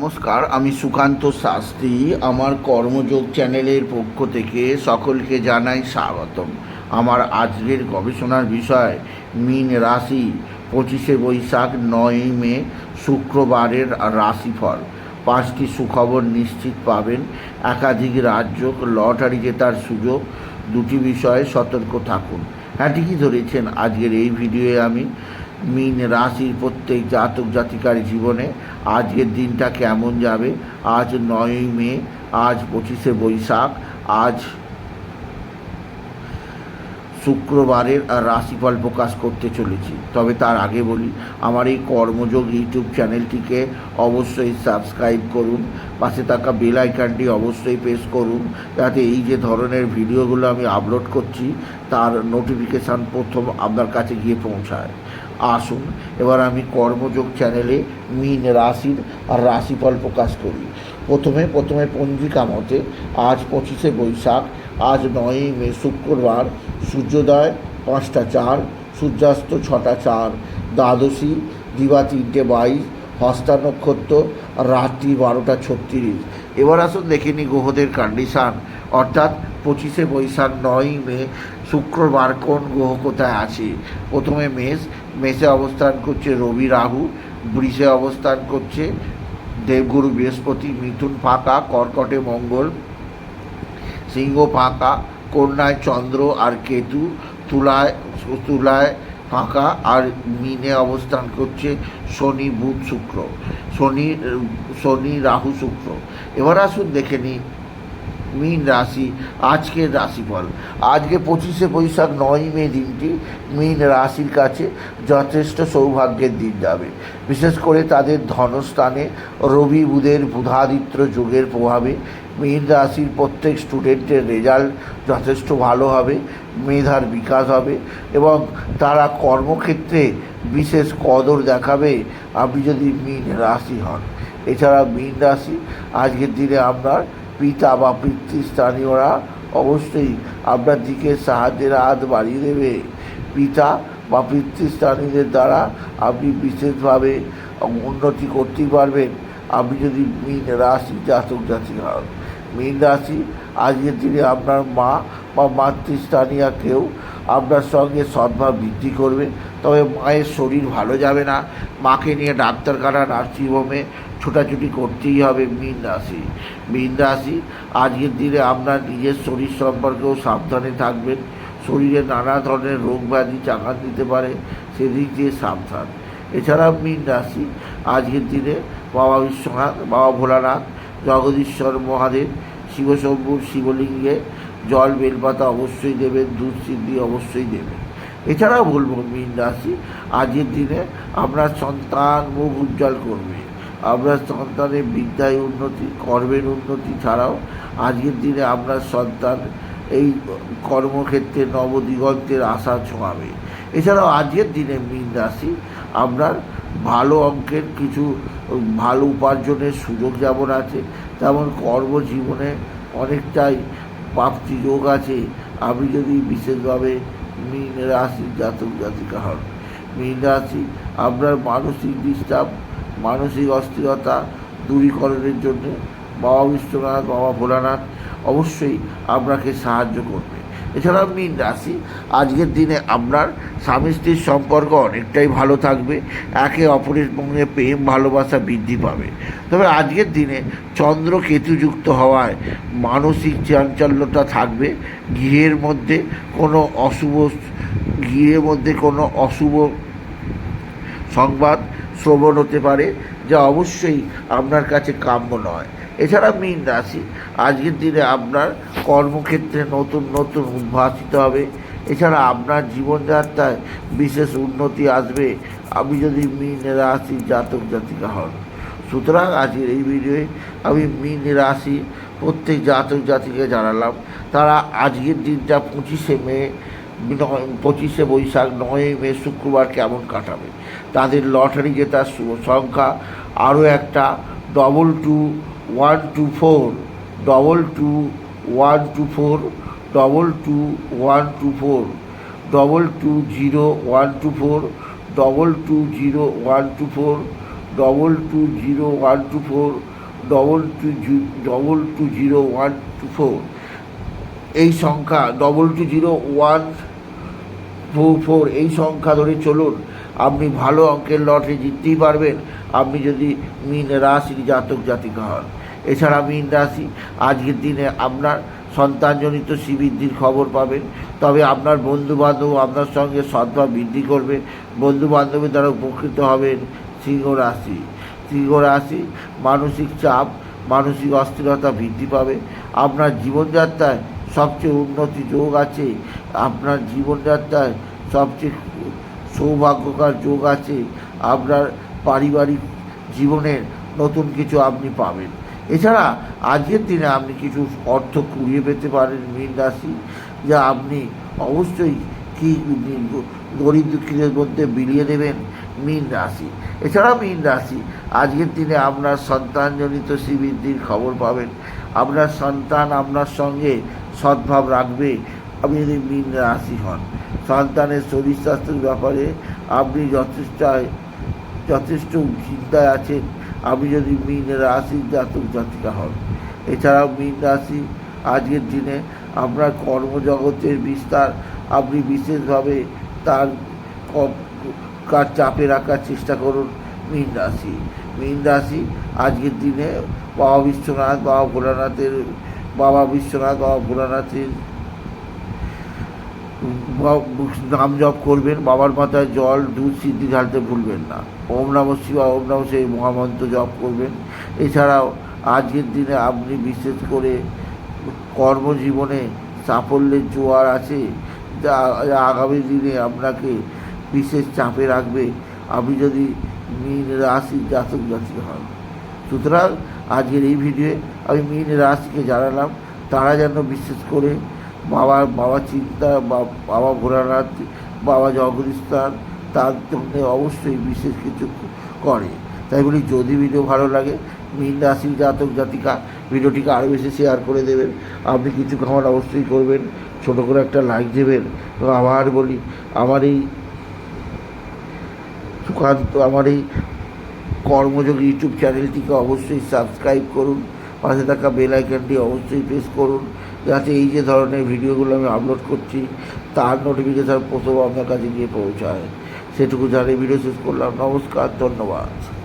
নমস্কার, আমি সুকান্ত শাস্ত্রী। আমার কর্মযোগ চ্যানেলের পক্ষ থেকে সকলকে জানাই স্বাগতম। আমার আজকের গবেষণার বিষয়, মিন রাশি, পঁচিশে বৈশাখ, নয়ই মে, শুক্রবারের রাশিফল। পাঁচটি সুখবর নিশ্চিত পাবেন। একাধিক রাজ্য লটারি জেতার সুযোগ, দুটি বিষয়ে সতর্ক থাকুন। হ্যাঁ ঠিকই ধরেছেন, আজকের এই ভিডিওয়ে আমি মিন রাশির প্রত্যেক জাতক জাতিকার জীবনে আজকের দিনটা কেমন যাবে? আজ নয়ই মে, আজ পঁচিশে বৈশাখ, আজ শুক্রবারের রাশিফল প্রকাশ করতে চলেছি। তবে তার আগে বলি, আমার এই কর্মযোগ ইউটিউব চ্যানেলটিকে অবশ্যই সাবস্ক্রাইব করুন, পাশে থাকা বেল আইকনটি অবশ্যই প্রেস করুন, যাতে এই যে ধরনের ভিডিওগুলো আমি আপলোড করছি, তার নোটিফিকেশান প্রথম আপনার কাছে গিয়ে পৌঁছায়। আসুন। এবার আমি কর্মযোগ চ্যানেলে মিন রাশির রাশিফল প্রকাশ করি। প্রথমে প্রথমে পঞ্জিকা মতে আজ পঁচিশে বৈশাখ, আজ নয়ই মে শুক্রবার, সূর্যোদয় পাঁচটা চার, সূর্যাস্ত ছটা চার, দ্বাদশী, দিবা তিনটে বাইশ হস্তা নক্ষত্র, রাত্রি বারোটা ছত্রিশ। এবার আসুন দেখে নিই গ্রহদের কন্ডিশান অর্থাৎ পঁচিশে বৈশাখ, নয়ই মে, শুক্রবার কোন গ্রহ কোথায় আছে? প্রথমে মেষ মেষে অবস্থান করছে রবি রাহু, বৃষে অবস্থান করছে দেবগুরু বৃহস্পতি, মিথুন ফাঁকা, কর্কটে মঙ্গল, সিংহ ফাঁকা, কন্যায় চন্দ্র আর কেতু, তুলায় তুলায় ফাঁকা আর মিনে অবস্থান করছে শনি, বুধ, শুক্র, শনি শনি, রাহু, শুক্র। এবার আসুন দেখে নিই মীন রাশি, আজকের রাশিফল। আজকে পঁচিশে বৈশাখ নয় মে দিনটি মীন রাশির কাছে যথেষ্ট সৌভাগ্যের দিন যাবে। বিশেষ করে তাদের ধনস্থানে রবি, বুধের বুধাদিত্য যোগের প্রভাবে মীন রাশির প্রত্যেক স্টুডেন্টের রেজাল্ট যথেষ্ট ভালো হবে, মেধার বিকাশ হবে এবং তারা কর্মক্ষেত্রে বিশেষ কদর দেখাবে, আপনি যদি মীন রাশি হন। এছাড়া মীন রাশি, আজকের দিনে আপনার পিতা বা পিতৃস্থানীয়রা অবশ্যই আপনার দিকে সাহায্যের হাত বাড়িয়ে দেবে। পিতা বা পিতৃস্থানীয়দের দ্বারা আপনি বিশেষভাবে উন্নতি করতেই পারবেন। আপনি যদি মীন রাশি জাতক জাতিক হন, মীন রাশি আজকের দিনে আপনার মা বা মাতৃস্থানীয় কেউ আপনার সঙ্গে সদ্ভাব বৃদ্ধি করবে। তবে মায়ের শরীর ভালো যাবে না। মাকে নিয়ে ডাক্তারখানা, নার্সিংহোমে ছোটাছুটি করতেই হবে মীন রাশি। মীন রাশি, আজকের দিনে আপনার নিজের শরীর সম্পর্কেও সাবধানে থাকবেন। শরীরে নানা ধরনের রোগ ব্যাধি চাকা দিতে পারে, সেদিক দিয়ে সাবধান। এছাড়া মীন রাশি, আজকের দিনে বাবা বিশ্বনাথ, বাবা ভোলানাথ, জগদীশ্বর মহাদেব, শিবশম্ভুর শিবলিঙ্গে জল বেলপাতা অবশ্যই দেবেন, দুধ সিদ্ধি অবশ্যই দেবেন। এছাড়াও বলব, মীন রাশি, আজকের দিনে আপনার সন্তান মুখ উজ্জ্বল করবে। আপনার সন্তানের বিদ্যায় উন্নতি, কর্মের উন্নতি ছাড়াও আজকের দিনে আপনার সন্তান এই কর্মক্ষেত্রে নবদিগন্তের আশা ছোঁয়াবে। এছাড়াও আজকের দিনে মীন রাশি আপনার ভালো অঙ্কের কিছু ভালো উপার্জনের সুযোগ যেমন আছে, তেমন কর্মজীবনে অনেকটাই প্রাপ্তি যোগ আছে। আপনি যদি বিশেষভাবে মীন রাশির জাতক জাতিকা হন, মীন রাশি আপনার মানসিক ডিস্টার্ব মানসিক অস্থিরতা দূরীকরণের জন্য বাবা বিশ্বনাথ, বাবা ভোলানাথ অবশ্যই আপনাকে সাহায্য করবে। এছাড়া মীন রাশি, আজকের দিনে আপনার স্বামী স্ত্রীর সম্পর্ক অনেকটাই ভালো থাকবে, একে অপরের সঙ্গে প্রেম, ভালোবাসা বৃদ্ধি পাবে। তবে আজকের দিনে চন্দ্র কেতুযুক্ত হওয়ায় মানসিক চাঞ্চল্যতা থাকবে, গৃহের মধ্যে কোনো অশুভ, গৃহের মধ্যে কোনো অশুভ সংবাদ শ্রবণ হতে পারে, যা অবশ্যই আপনার কাছে কাম্য নয়। এছাড়া মীন রাশি, আজকের দিনে আপনার কর্মক্ষেত্রে নতুন নতুন উদ্ভাসিত হবে। এছাড়া আপনার জীবনযাত্রায় বিশেষ উন্নতি আসবে। আমি যদি মীন রাশি জাতক জাতিকা হন। সুতরাং আজকের এই ভিডিওয়ে আমি মীন রাশি প্রত্যেক জাতক জাতিকে জানালাম, তারা আজকের দিনটা পঁচিশে মে পঁচিশে বৈশাখ নয় মে, শুক্রবার কেমন কাটাবে? তাদের লটারি জেতার সংখ্যা আরও একটা double two one two four double two one two four double two one two four double two zero one two four double two zero one two four double two zero one two four double two জি double two zero one two four এই সংখ্যা double two zero one four four এই সংখ্যা ধরে চলুন। আপনি ভালো অঙ্কের লটে জিততেই পারবেন। আপনি যদি মিন রাশির জাতক জাতিকা হন। এছাড়া মিন রাশি, আজকের দিনে আপনার সন্তানজনিত শ্রীবৃদ্ধির খবর পাবেন। তবে আপনার বন্ধু বান্ধব আপনার সঙ্গে সদ্ভাব বৃদ্ধি করবে। বন্ধু বান্ধবের দ্বারা উপকৃত হবেন সিংহ রাশি। সিংহ রাশি, মানসিক চাপ, মানসিক অস্থিরতা বৃদ্ধি পাবে। আপনার জীবনযাত্রায় সবচেয়ে উন্নতি যোগ আছে, আপনার জীবনযাত্রায় সবচেয়ে সৌভাগ্যকর যোগ আছে, আপনার পারিবারিক জীবনের নতুন কিছু আপনি পাবেন। এছাড়া আজকের দিনে আপনি কিছু অর্থ কুড়িয়ে পেতে পারেন মীন রাশি, যা আপনি অবশ্যই কি গরিব দুঃখীদের মধ্যে বিলিয়ে দেবেন মীন রাশি। এছাড়া মীন রাশি, আজকের দিনে আপনার সন্তানজনিত শ্রীবৃদ্ধির খবর পাবেন। আপনার সন্তান আপনার সঙ্গে সদ্ভাব রাখবে, আপনি যদি মীন রাশি হন। সন্তানের শরীর স্বাস্থ্যের ব্যাপারে আপনি যথেষ্ট যথেষ্ট চিন্তায় আছেন, আপনি যদি মীন রাশির জাতক জাতিকা হন। এছাড়াও মীন রাশি আজকের দিনে আপনার কর্মজগতের বিস্তার আপনি বিশেষভাবে তার ক- কার চাপে রাখার চেষ্টা করুন মীন রাশি। মীন রাশি আজকের দিনে বাবা বিশ্বনাথ, বাবা ভোলানাথের বাবা বিশ্বনাথ, বাবা ভোলানাথের নাম জপ করবেন, বাবার মাথায় জল, দুধ, সিদ্ধি ঢালতে ভুলবেন না। ওম নম শিবা ওম নম সেই মহামন্ত্র জপ করবেন। এছাড়াও আজকের দিনে আপনি বিশেষ করে কর্মজীবনে সাফল্যের জোয়ার আছে যা আগামী দিনে আপনাকে বিশেষ চাপে রাখবে। আপনি যদি মীন রাশি জাতক জাতি হন, সুতরাং আজকের এই ভিডিওয়ে আমি মীন রাশিকে জানালাম, তারা যেন বিশেষ করে বাবা বাবা চিন্তা বাবা ভোলানাথ, বাবা জগদীশান তার জন্য অবশ্যই বিশেষ কিছু করে। তাই বলি, যদি ভিডিও ভালো লাগে, মীন রাশির জাতক জাতিকা ভিডিওটিকে আরও বেশি শেয়ার করে দেবেন। আপনি কিছু খাবার অবশ্যই করবেন, ছোটো করে একটা লাইক দেবেন। আবার বলি, আমার এই সুকান্ত, আমার এই কর্মযোগ ইউটিউব চ্যানেলটিকে অবশ্যই সাবস্ক্রাইব করুন। পাশে থাকা বেল আইকনটি অবশ্যই প্রেস করুন। যাতে এই যে ধরনের ভিডিওগুলো আমি আপলোড করছি, তার নোটিফিকেশান প্রথম আপনার কাছে গিয়ে পৌঁছায়। সেটুকু জানিয়ে ভিডিও শেষ করলাম। নমস্কার, ধন্যবাদ।